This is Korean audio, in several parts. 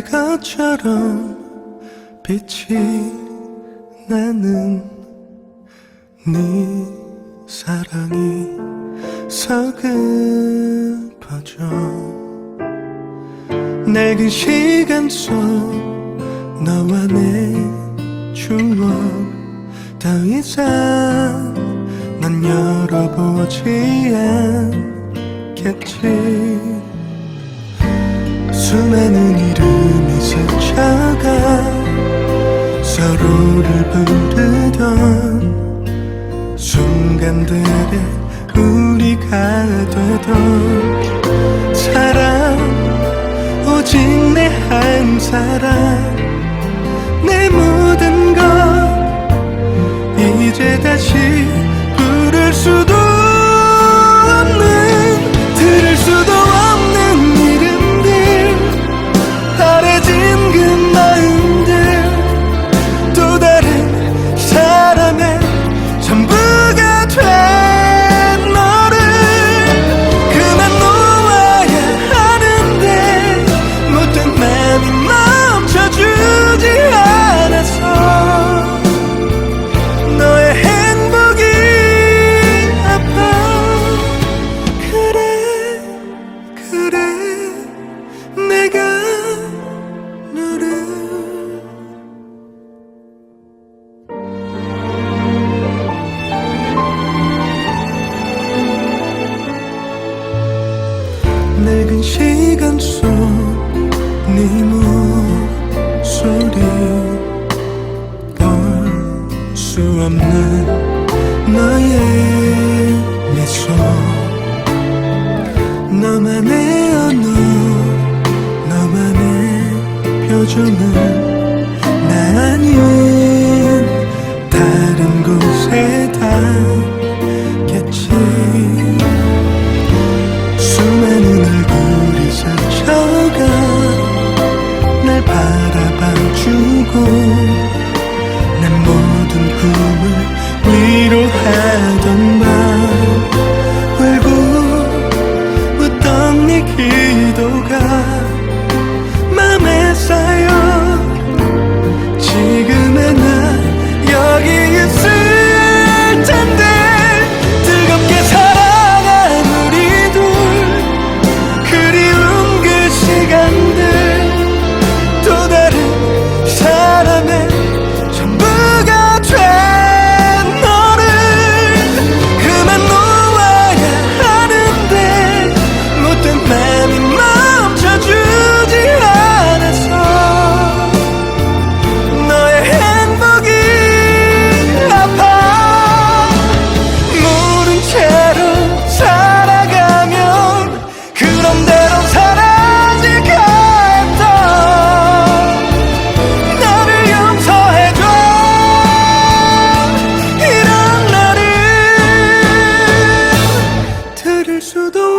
해가처럼 빛이 나는 네 사랑이 서글퍼져. 낡은 시간 속 너와 내 추억 더 이상 난 열어보지 않겠지. 수많은 이름이 스쳐가 서로를 부르던 순간들에 우리가 되던 사랑 오직 내 한 사랑. 내 모든 것 이제 다시 geceme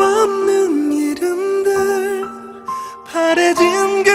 없는 이름들 바래진 그